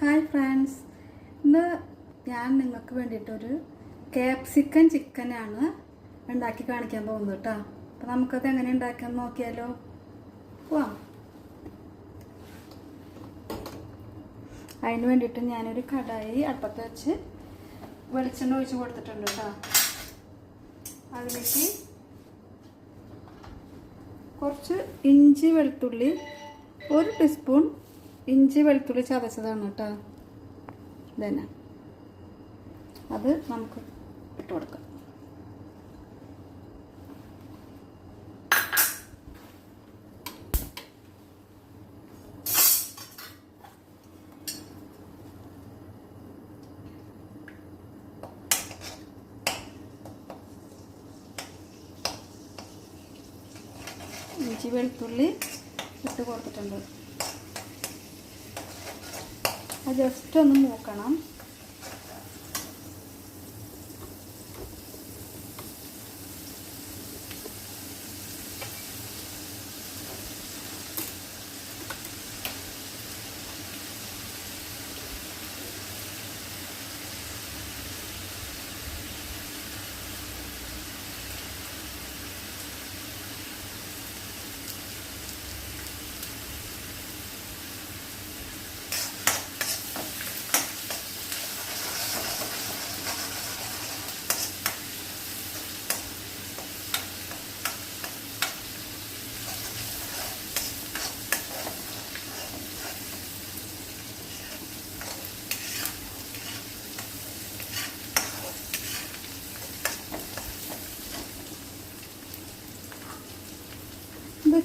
Hi friends. ഇന്ന് ഞാൻ നിങ്ങൾക്ക് വേണ്ടിയിട്ടൊരു ക്യാപ്സിക്കൻ ചിക്കനാണ് ഉണ്ടാക്കി കാണിക്കാൻ പോകുന്നത് കേട്ടോ. അപ്പോൾ നമുക്കത് എങ്ങനെ ഉണ്ടാക്കാൻ നോക്കിയാലോ. പോവാം അതിന് വേണ്ടിയിട്ട് ഞാനൊരു കടായി അടുപ്പത്ത് വെച്ച് വെളിച്ചെണ്ണ ഒഴിച്ച് കൊടുത്തിട്ടുണ്ട് കേട്ടോ. അതിലേക്ക് കുറച്ച് ഇഞ്ചി വെളുത്തുള്ളി ഒരു ടീസ്പൂൺ ഇഞ്ചി വെളുത്തുള്ളി ചതച്ചതാണ് കേട്ടോ. ഇതന്നെ. അത് നമുക്ക് ഇട്ട് കൊടുക്കാം. ഇഞ്ചി വെളുത്തുള്ളി ഇട്ട് കൊടുത്തിട്ടുണ്ട്. ജസ്റ്റ് ഒന്ന് മൂക്കണം.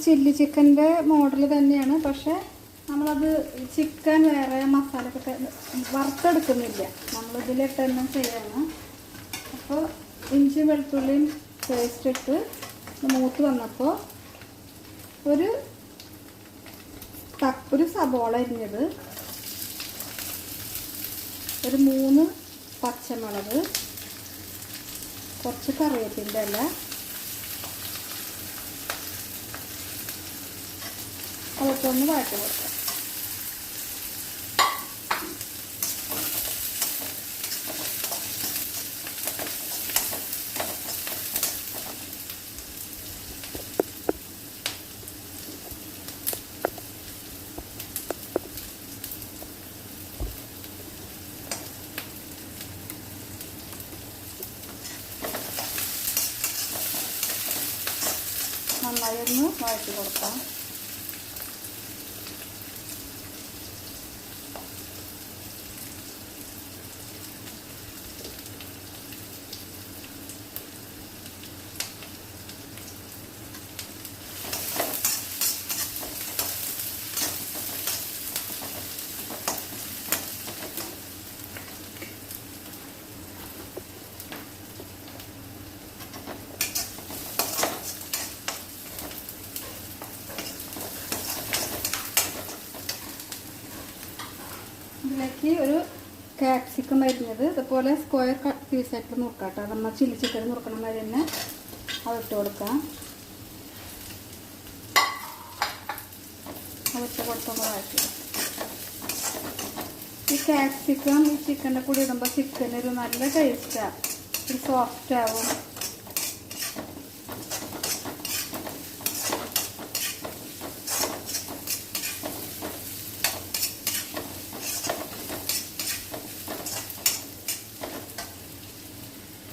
ചില്ലി ചിക്കന്റെ മോഡൽ തന്നെയാണ്. പക്ഷേ നമ്മളത് ചിക്കൻ വേറെ മസാല ഒക്കെ വറുത്തെടുക്കുന്നില്ല. നമ്മളിതിലിട്ട് തന്നെ ചെയ്യാണ്. അപ്പോൾ ഇഞ്ചി വെളുത്തുള്ളിയും പേസ്റ്റ് ഇട്ട് മൂത്ത് വന്നപ്പോൾ ഒരു ഒരു സബോള അരിഞ്ഞത് ഒരു മൂന്ന് പച്ചമുളക് കുറച്ച് കറിവേപ്പിന്റെ ഇല അതൊക്കെ ഒന്ന് വഴറ്റി കൊടുക്കാം നന്നായി ഒന്ന് വഴറ്റി കൊടുക്കാം. ഇതിലേക്ക് ഒരു ക്യാപ്സിക്കം വരുന്നത് ഇതുപോലെ സ്ക്വയർ പീസായിട്ട് നുറുക്കാം കേട്ടോ നമ്മൾ ചില്ലി ചിക്കൻ നുറുക്കണ മാതിരി തന്നെ അതിട്ട് കൊടുക്കാം. അതിട്ട് കൊടുക്കുമ്പോൾ വഴറ്റി ഈ ക്യാപ്സിക്കം ഈ ചിക്കന്റെ കൂടി ഇടുമ്പോൾ ചിക്കൻ ഒരു നല്ല ടേസ്റ്റാണ് ഒരു സോഫ്റ്റ് ആവും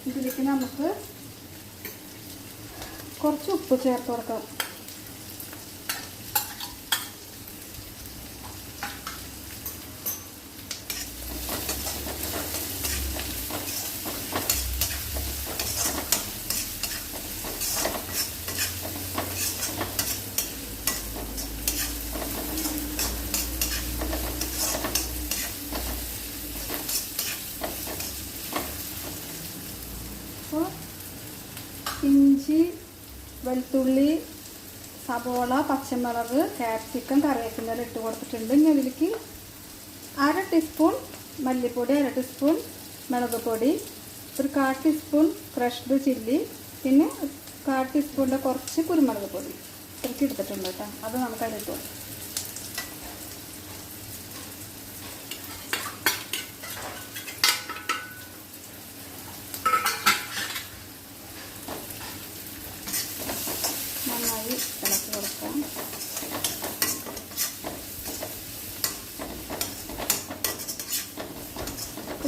ഇതിലേക്ക് നമുക്ക് കുറച്ച് ഉപ്പ് ചേർത്ത് കൊടുക്കാം അപ്പോൾ ഇഞ്ചി വെളുത്തുള്ളി സവോള പച്ചമുളക് ക്യാപ്സിക്കം കറിവേപ്പിന്റെ ഇട്ട് കൊടുത്തിട്ടുണ്ട്. ഇനി അതിലേക്ക് അര ടീസ്പൂൺ മല്ലിപ്പൊടി അര ടീസ്പൂൺ മുളക് പൊടി ഒരു കാ ടീസ്പൂൺ ക്രഷ്ഡ് ചില്ലി പിന്നെ കാ ടീസ്പൂണിന്റെ കുറച്ച് കുരുമുളക് പൊടി ഇത്രയ്ക്ക് എടുത്തിട്ടുണ്ട് കേട്ടോ. അത് നമുക്ക് കൊടുക്കാം.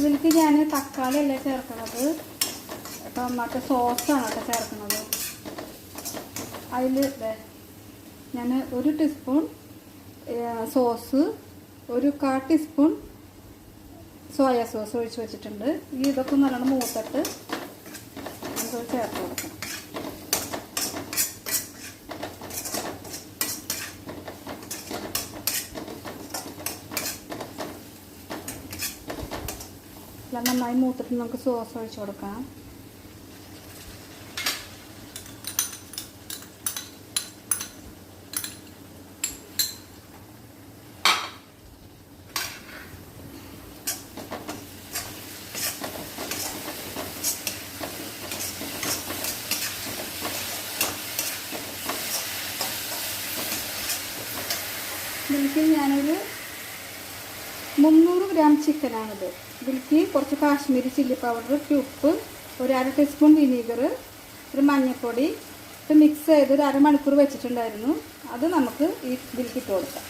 ഇതിലേക്ക് ഞാൻ തക്കാളി അല്ലേ ചേർക്കുന്നത് ടൊമാറ്റോ സോസാണ് കേട്ടോ ചേർക്കുന്നത് അതിൽ ഞാൻ ഒരു ടീസ്പൂൺ സോസ് ഒരു കാ ടീസ്പൂൺ സോയാ സോസ് ഒഴിച്ച് വെച്ചിട്ടുണ്ട്. ഈ ഇതൊക്കെ നല്ലോണം മൂത്തിട്ട് നമുക്ക് ചേർത്ത് കൊടുക്കണം എല്ലാം നന്നായി മൂത്തിട്ട് നമുക്ക് സോസ് ഒഴിച്ചു കൊടുക്കാം. ഞാനൊരു മുന്നൂറ് ഗ്രാം ചിക്കനാണിത്. ഇതിലേക്ക് കുറച്ച് കാശ്മീരി ചില്ലി പൗഡർ ഉപ്പ് ഒരു അര ടീസ്പൂൺ വിനീഗർ ഒരു മഞ്ഞൾപ്പൊടി ഇത് മിക്സ് ചെയ്ത് ഒരു അരമണിക്കൂർ വെച്ചിട്ടുണ്ടായിരുന്നു. അത് നമുക്ക് ഈ ഇതിലേക്ക് ഇട്ട് കൊടുക്കാം.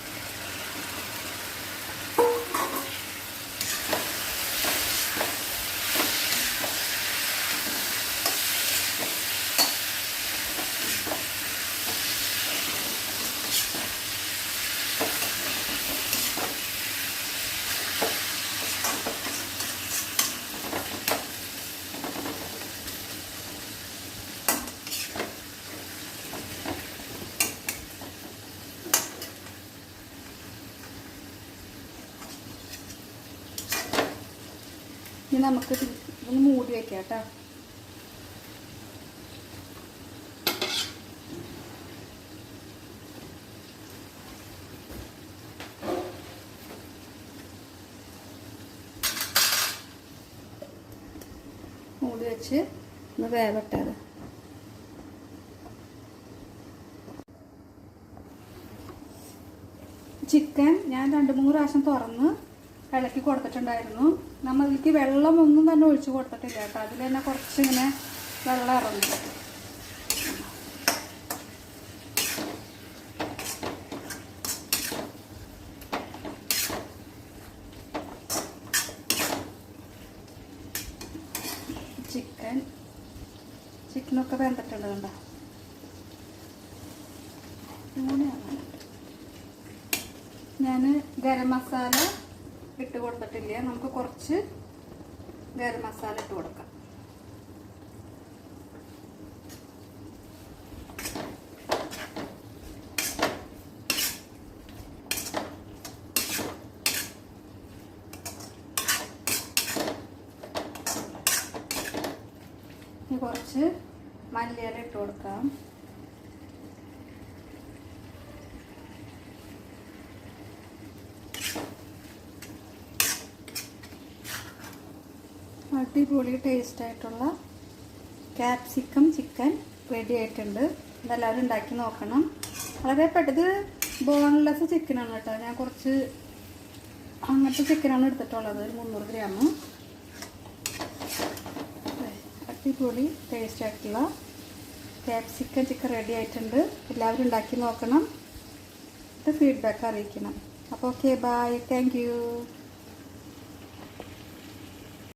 നമുക്ക് ഒന്ന് മൂടി വെക്കാം കേട്ടോ. മൂടി വെച്ച് ഒന്ന് വേവട്ടത് ചിക്കൻ ഞാൻ രണ്ട് മൂന്ന് പ്രാവശ്യം തുറന്ന് ഇളക്കി കൊടുത്തിട്ടുണ്ടായിരുന്നു. നമ്മൾ വെള്ളം ഒന്നും തന്നെ ഒഴിച്ചു കൊടുത്തിട്ടില്ല കേട്ടോ. അതിൽ തന്നെ കുറച്ചിങ്ങനെ വെള്ളം ഇറങ്ങി. ചിക്കൻ ചിക്കനൊക്കെ വെന്തിട്ടുണ്ട് കണ്ടോ? ഞാൻ ഗരം മസാല ഇട്ട് കൊടുത്തിട്ടില്ല? നമുക്ക് കുറച്ച് ഗരം മസാല ഇട്ട് കൊടുക്കാം. കുറച്ച് മല്ലിയില ഇട്ട് കൊടുക്കാം. അടിപൊളി ടേസ്റ്റ് ആയിട്ടുള്ള ക്യാപ്സിക്കം ചിക്കൻ റെഡി ആയിട്ടുണ്ട്. ഇതെല്ലാവരും ഉണ്ടാക്കി നോക്കണം. വളരെ പെട്ടത് ബോൺലെസ് ചിക്കനാണ് കേട്ടോ. ഞാൻ കുറച്ച് അങ്ങനത്തെ ചിക്കനാണ് എടുത്തിട്ടുള്ളത്. ഒരു മുന്നൂറ് ഗ്രാം അടിപൊളി ടേസ്റ്റ് ആയിട്ടുള്ള ക്യാപ്സിക്കൻ ചിക്കൻ റെഡി ആയിട്ടുണ്ട്. എല്ലാവരും ഉണ്ടാക്കി നോക്കണം. ഇത് ഫീഡ്ബാക്ക് അറിയിക്കണം. അപ്പോൾ ഓക്കെ ബായ് താങ്ക്